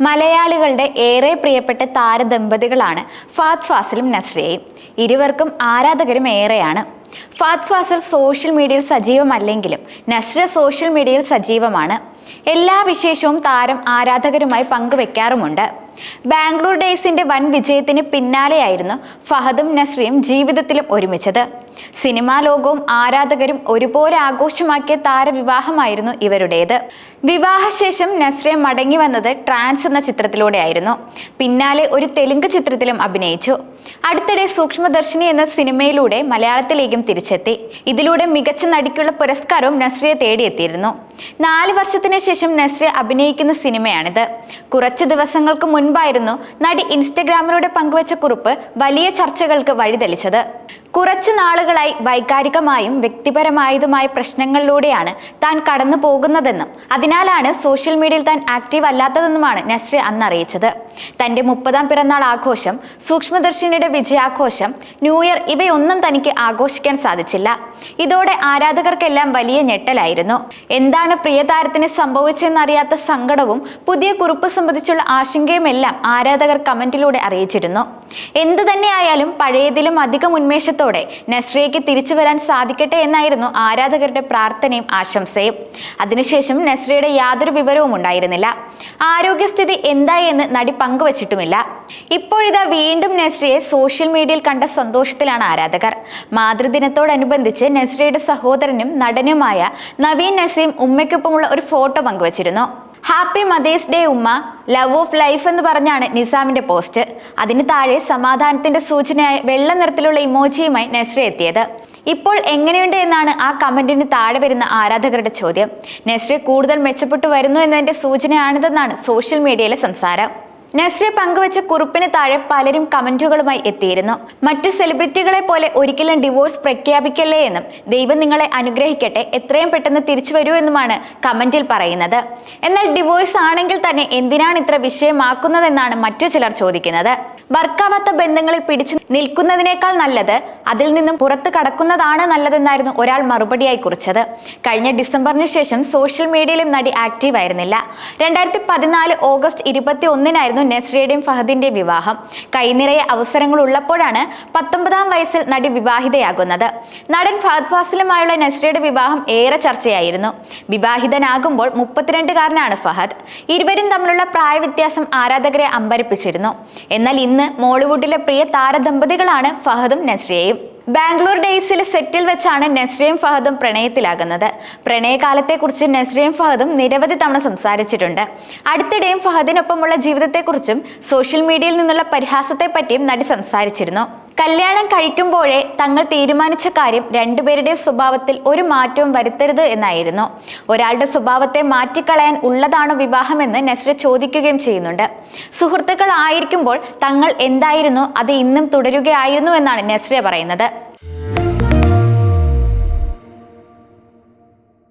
മലയാളികളുടെ ഏറെ പ്രിയപ്പെട്ട താരദമ്പതികളാണ് ഫാത് ഫാസിലും നസ്രിയയും. ഇരുവർക്കും ആരാധകരും ഏറെയാണ്. ഫാത് ഫാസിൽ സോഷ്യൽ മീഡിയയിൽ സജീവമല്ലെങ്കിലും നസ്ര സോഷ്യൽ മീഡിയയിൽ സജീവമാണ്. എല്ലാ വിശേഷവും താരം ആരാധകരുമായി പങ്കുവെക്കാറുമുണ്ട്. ബാംഗ്ലൂർ ഡേയ്സിന്റെ വൻ വിജയത്തിന് പിന്നാലെയായിരുന്നു ഫഹദും നസ്രിയും ജീവിതത്തിലും ഒരുമിച്ചത്. സിനിമാ ലോകവും ആരാധകരും ഒരുപോലെ ആഘോഷമാക്കിയ താരവിവാഹമായിരുന്നു ഇവരുടേത്. വിവാഹശേഷം നസ്രിയ മടങ്ങി വന്നത് ട്രാൻസ് എന്ന ചിത്രത്തിലൂടെയായിരുന്നു. പിന്നാലെ ഒരു തെലുങ്ക് ചിത്രത്തിലും അഭിനയിച്ചു. അടുത്തിടെ സൂക്ഷ്മദർശിനി എന്ന സിനിമയിലൂടെ മലയാളത്തിലേക്കും തിരിച്ചെത്തി. ഇതിലൂടെ മികച്ച നടിക്കുള്ള പുരസ്കാരവും നസ്രിയ തേടിയെത്തിയിരുന്നു. നാല് വർഷത്തിന് ശേഷം നസ്രിയ അഭിനയിക്കുന്ന സിനിമയാണിത്. കുറച്ച് ദിവസങ്ങൾക്ക് മുൻപായിരുന്നു നടി ഇൻസ്റ്റഗ്രാമിലൂടെ പങ്കുവച്ച കുറിപ്പ് വലിയ ചർച്ചകൾക്ക് വഴിതെളിച്ചത്. കുറച്ചു നാളുകളായി വൈകാരികമായും വ്യക്തിപരമായതുമായ പ്രശ്നങ്ങളിലൂടെയാണ് താൻ കടന്നു പോകുന്നതെന്നും അതിനാലാണ് സോഷ്യൽ മീഡിയയിൽ താൻ ആക്റ്റീവ് അല്ലാത്തതെന്നുമാണ് നസ്രി അന്ന് അറിയിച്ചത് തന്റെ മുപ്പതാം പിറന്നാൾ ആഘോഷം സൂക്ഷ്മദർശിനിയുടെ വിജയാഘോഷം ന്യൂ ഇയർ ഇവയൊന്നും തനിക്ക് ആഘോഷിക്കാൻ സാധിച്ചില്ല. ഇതോടെ ആരാധകർക്കെല്ലാം വലിയ ഞെട്ടലായിരുന്നു. എന്താണ് പ്രിയതാരത്തിന് സംഭവിച്ചെന്നറിയാത്ത സങ്കടവും പുതിയ കുറിപ്പ് സംബന്ധിച്ചുള്ള ആശങ്കയുമെല്ലാം ആരാധകർ കമന്റിലൂടെ അറിയിച്ചിരുന്നു. എന്തു തന്നെയായാലും പഴയതിലും അധികം ഉന്മേഷത്തോടെ നസ്രിയയ്ക്ക് തിരിച്ചു വരാൻ സാധിക്കട്ടെ എന്നായിരുന്നു ആരാധകരുടെ പ്രാർത്ഥനയും ആശംസയും. അതിനുശേഷം നസ്രിയയുടെ യാതൊരു വിവരവും ഉണ്ടായിരുന്നില്ല. ആരോഗ്യസ്ഥിതി എന്തായി എന്ന് നടി പങ്കുവച്ചിട്ടുമില്ല. ഇപ്പോഴിതാ വീണ്ടും നസ്രിയെ സോഷ്യൽ മീഡിയയിൽ കണ്ട സന്തോഷത്തിലാണ് ആരാധകർ. മാതൃദിനത്തോടനുബന്ധിച്ച് നസ്രിയുടെ സഹോദരനും നടനുമായ നവീൻ നസീം ഉമ്മയ്ക്കൊപ്പമുള്ള ഒരു ഫോട്ടോ പങ്കുവച്ചിരുന്നു. ഹാപ്പി മദേഴ്സ് ഡേ ഉമ്മ ലവ് ഓഫ് ലൈഫ് എന്ന് പറഞ്ഞാണ് നിസാമിന്റെ പോസ്റ്റ്. അതിന് താഴെ സമാധാനത്തിന്റെ സൂചനയായ വെള്ള നിറത്തിലുള്ള ഇമോജിയുമായി നസ്രി എത്തിയത്. ഇപ്പോൾ എങ്ങനെയുണ്ട് എന്നാണ് ആ കമന്റിന് താഴെ വരുന്ന ആരാധകരുടെ ചോദ്യം. നസ്രി കൂടുതൽ മെച്ചപ്പെട്ടു വരുന്നു എന്നതിന്റെ സൂചനയാണിതെന്നാണ് സോഷ്യൽ മീഡിയയിലെ സംസാരം. നസ്രി പങ്കുവച്ച കുറിപ്പിന് താഴെ പലരും കമന്റുകളുമായി എത്തിയിരുന്നു. മറ്റ് സെലിബ്രിറ്റികളെ പോലെ ഒരിക്കലും ഡിവോഴ്സ് പ്രഖ്യാപിക്കല്ലേ എന്നും ദൈവം നിങ്ങളെ അനുഗ്രഹിക്കട്ടെ എത്രയും പെട്ടെന്ന് തിരിച്ചു വരൂ എന്നുമാണ് കമന്റിൽ പറയുന്നത്. എന്നാൽ ഡിവോഴ്സ് ആണെങ്കിൽ തന്നെ എന്തിനാണ് ഇത്ര വിഷയമാക്കുന്നതെന്നാണ് മറ്റു ചിലർ ചോദിക്കുന്നത്. വർക്കാവാത്ത ബന്ധങ്ങളിൽ പിടിച്ചു നിൽക്കുന്നതിനേക്കാൾ നല്ലത് അതിൽ നിന്നും പുറത്തു കടക്കുന്നതാണ് നല്ലതെന്നായിരുന്നു ഒരാൾ മറുപടിയായി കുറിച്ചത്. കഴിഞ്ഞ ഡിസംബറിന് ശേഷം സോഷ്യൽ മീഡിയയിലും നടി ആക്റ്റീവ് ആയിരുന്നില്ല. രണ്ടായിരത്തി പതിനാല് ഓഗസ്റ്റ് ഇരുപത്തി ഒന്നിനായിരുന്നു നെസ്രിയുടെയും ഫഹദിന്റെ വിവാഹം കൈനിറയെ അവസരങ്ങൾ ഉള്ളപ്പോഴാണ് പത്തൊമ്പതാം വയസ്സിൽ നടി വിവാഹിതയാകുന്നത്. നടൻ ഫഹദ് ഫാസിലുമായുള്ള നെസ്രിയുടെ വിവാഹം ഏറെ ചർച്ചയായിരുന്നു. വിവാഹിതനാകുമ്പോൾ മുപ്പത്തിരണ്ടുകാരനാണ് ഫഹദ്. ഇരുവരും തമ്മിലുള്ള പ്രായവ്യത്യാസം ആരാധകരെ അമ്പരപ്പിച്ചിരുന്നു. എന്നാൽ ഇന്ന് മോളിവുഡിലെ പ്രിയ താരദമ്പതികളാണ് ഫഹദും നസ്രിയയും. ബാംഗ്ലൂർ ഡേയ്സിലെ സെറ്റിൽ വെച്ചാണ് നസ്രിയും ഫഹദും പ്രണയത്തിലാകുന്നത്. പ്രണയകാലത്തെക്കുറിച്ച് നസ്രിയും ഫഹദും നിരവധി തവണ സംസാരിച്ചിട്ടുണ്ട്. അടുത്തിടെയും ഫഹദിനൊപ്പമുള്ള ജീവിതത്തെക്കുറിച്ചും സോഷ്യൽ മീഡിയയിൽ നിന്നുള്ള പരിഹാസത്തെപ്പറ്റിയും നടി സംസാരിച്ചിരുന്നു. കല്യാണം കഴിക്കുമ്പോഴേ തങ്ങൾ തീരുമാനിച്ച കാര്യം രണ്ടുപേരുടെ സ്വഭാവത്തിൽ ഒരു മാറ്റവും വരുത്തരുത് എന്നായിരുന്നു. ഒരാളുടെ സ്വഭാവത്തെ മാറ്റിക്കളയാൻ ഉള്ളതാണ് വിവാഹമെന്ന് നസ്ര ചോദിക്കുകയും ചെയ്യുന്നുണ്ട്. സുഹൃത്തുക്കൾ ആയിരിക്കുമ്പോൾ തങ്ങൾ എന്തായിരുന്നു അത് ഇന്നും തുടരുകയായിരുന്നു എന്നാണ് നസ്ര പറയുന്നത്.